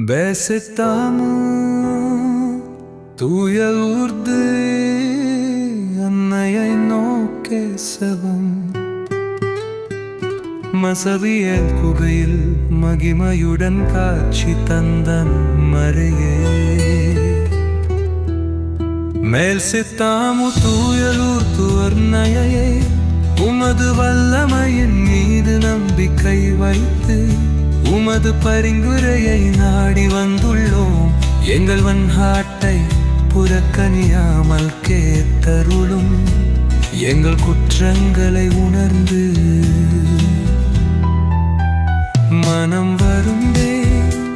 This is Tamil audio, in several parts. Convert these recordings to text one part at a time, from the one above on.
பேசத்தாமோ தூய ஊர்து அன்னையை நோக்கே செவம். மசதியல் குகையில் மகிமையுடன் காட்சி தந்தன் மறையே. மேல் சித்தாமு தூயலூர் துவர்ணயையே உமது வல்லமையின் மீது நம்பிக்கை வைத்து உமது பரிந்துரையை நாடி வந்துள்ளோம். எங்கள் வன்ஹாட்டை புறக்கணியாமல் கேட்டருளும். எங்கள் குற்றங்களை உணர்ந்து மனம் வருந்தே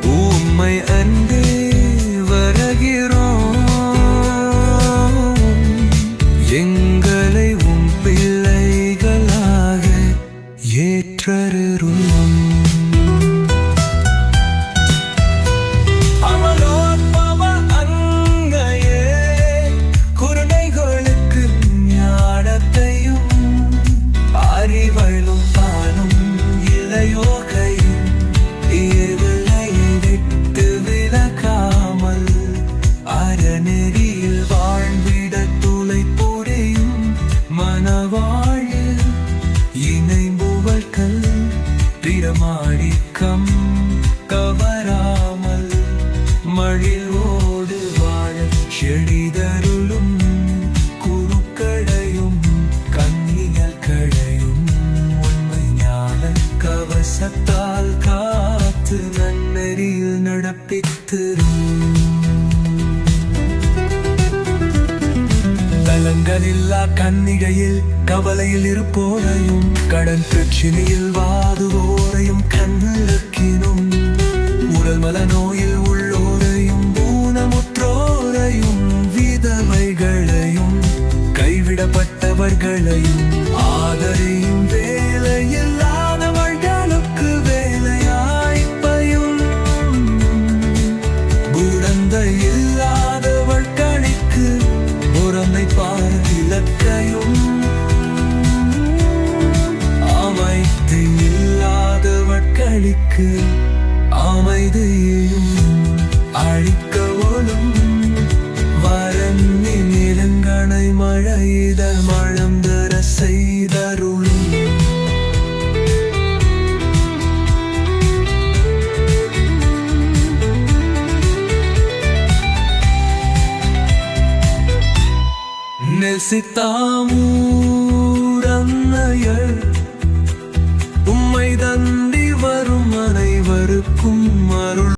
உம்மை அன்பே வருகிறோம். எங்களை உம் பிள்ளைகளாக ஏற்றருளும். இணைம்புவர்கள் பிரமாணிக்கம் கவராமல் மழிலோடு வாழ செழிதருளும் குருக்களையும் கண்ணியல் களையும் உண்மை ஞான கவசத்தால் காத்து நன்னெறியில் நடப்பித்திரும். தலங்களில்லா கன்னிகையில் கவலையில் இருப்போரையும் கடன் பிரச்சினையில் வாதுவோரையும் கண்ணிலக்கினும் உடல் மல நோயில் உள்ளோரையும் ஊனமுற்றோரையும் விதவைகளையும் கைவிடப்பட்டவர்களையும் ஆதரையும் பார்த்திலக்கையும் அமைத்து இல்லாதவட்களுக்கு அமைதியையும் அழிக்க ஒழும் வரன்னி நிலங்கனை மழையிட மழம் தர செய்தருளும் నెసితాము రన్నయళ్